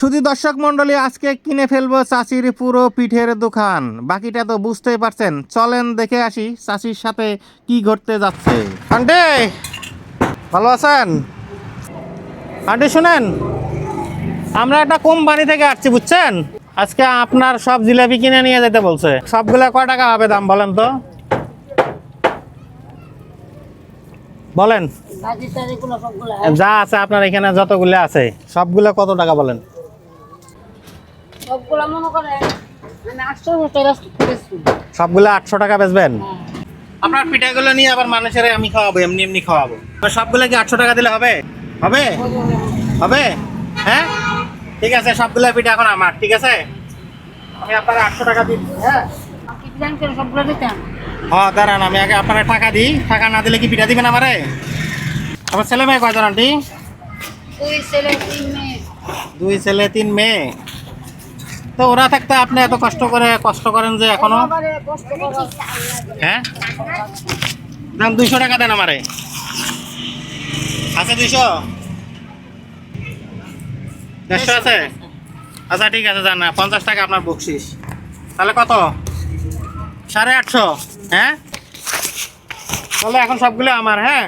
শুধু দর্শক মন্ডলী আজকে কিনে ফেলব চাচির পুরো পিঠের দোকান। বাকিটা তো বুঝতেই পারছেন। চলেন দেখে আসি চাচির সাথে কি ঘটতে যাচ্ছে। আন্টি ভালো আছেন? আন্টি শুনেন আমরা একটা কোম্পানি থেকে আসছি বুঝছেন? আজকে আপনার সব জিলাপি কিনে নিয়ে যেতে বলছে। সবগুলা কয় টাকা হবে দাম বলেন তো? বলেন। যা আছে আপনার এখানে যতগুলো আছে সবগুলো কত টাকা বলেন? সবগুলো মনে আটশো টাকা করেছি সবগুলো আটশো টাকা বেচবেন? আপনার পিঠাগুলো নিয়ে আবার মানুষের আমি খাওয়াবো এমনি এমনি খাওয়াবো। তো সবগুলো কি আটশো টাকা দিলে হবে? হবে? হবে? হ্যাঁ? ঠিক আছে সবগুলো পিঠা এখন আমার ঠিক আছে? আমি আপনার আটশো টাকা দিই। হ্যাঁ। সবগুলো হ্যাঁ দাঁড়ান আমি আগে আপনার টাকা দিই। টাকা না দিলে কি পিঠা দিবেন আমারে? আমার ছেলে মেয়ে কয়জন আন্টি? দুই ছেলে তিন মেয়ে। দুই ছেলে তিন মেয়ে। তো ওরা থাকতে আপনি এত কষ্ট করে কষ্ট করেন যে এখনও? হ্যাঁ? দাম দুইশো টাকা দেন আমারে। আছে দুইশো? দেড়শো আছে? আচ্ছা ঠিক আছে জানা পঞ্চাশ টাকা আপনার বকশিস। তাহলে কত? সাড়ে আটশো হ্যাঁ? তাহলে এখন সবগুলো আমার হ্যাঁ?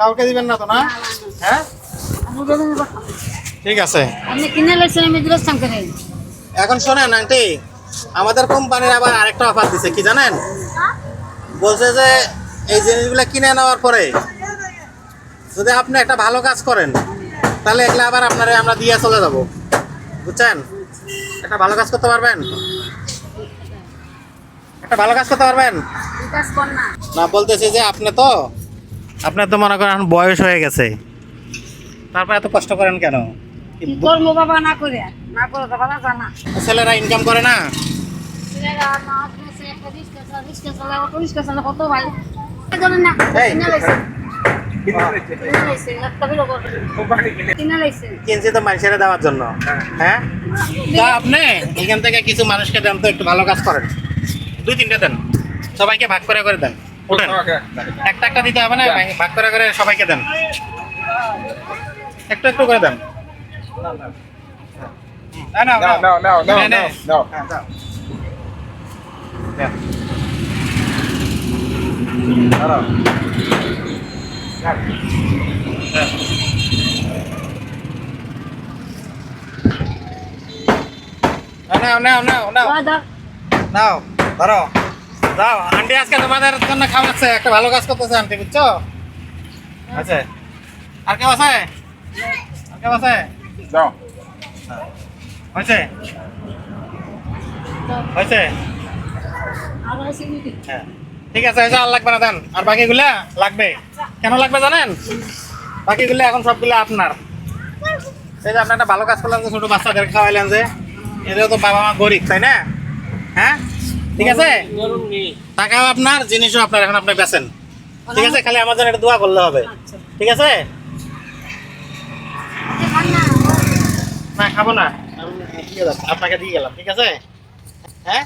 কাউকে দিবেন না তো, না? হ্যাঁ? ঠিক আছে। আপনি কিনে লেছেন, আমি দিলাম এখন শোনেন আন্টি, আমাদের কোম্পানির আবার আরেকটা অফার দিছে, কি জানেন? বলছে যে এই জিনিসগুলো কিনে নেওয়ার পরে যদি আপনি একটা ভালো কাজ করেন, তাহলে এগুলো আবার আপনারে আমরা দিয়ে চলে যাব। বুঝছেন? একটা ভালো কাজ করতে পারবেন? একটা ভালো কাজ করতে পারবেন? না, বলতেছি যে আপনি তো আপনার তো মনে করেন বয়স হয়ে গেছে। তারপর এত কষ্ট করেন কেন? কি করব বাবা না করে না করে তো বাবা জানা। ছেলেরা ইনকাম করে না? ছেলেরা না আসলে একটা রিক্সা চালা রিক্সা চালা অটো রিক্সা চালা কত ভাই জানেন না? কিনে লেছেন কিনে লেছেন একটা বিলো করে কিনে লেছেন কিনছি তো মানুষের দেওয়ার জন্য। হ্যাঁ? তা আপনি। এখান থেকে কিছু মানুষকে দেন তো একটু ভালো কাজ করেন। দুই তিনটে দেন। সবাইকে ভাগ করে করে দেন। ওঠেন। একটা একটা দিতে হবে না ভাগ করে করে সবাইকে দেন। একটু একটু করে দেন। No, no, no, no, no, no. হ্যাঁ, দাও। দেন। দেন। নাও নাও নাও আন্টি আজকে তোমাদের জন্য খাওয়াচ্ছে একটা ভালো কাজ করতেছে আন্টি বুঝছ আছে আর কেউ আছে আর কেউ আছে No. হয়েছে? হয়েছে? হ্যাঁ। ঠিক আছে হয়েছে আর লাগবে দেন। আর বাকিগুলা লাগবে। কেন লাগবে জানেন? বাকিগুলো এখন সবগুলো আপনার। এই যে আপনি একটা ভালো কাজ করলেন যে ছোট বাচ্চাদের খাওয়াইলেন যে এদের তো বাবা মা গরিব, তাই না? হ্যাঁ? ঠিক আছে? টাকাও আপনার, জিনিসও আপনার, এখন আপনি বেচেন। ঠিক আছে? খালি জন্য একটা দোয়া করলে হবে। ঠিক আছে? না খাব না। আপনাকে দিয়ে গেলাম ঠিক আছে? হ্যাঁ?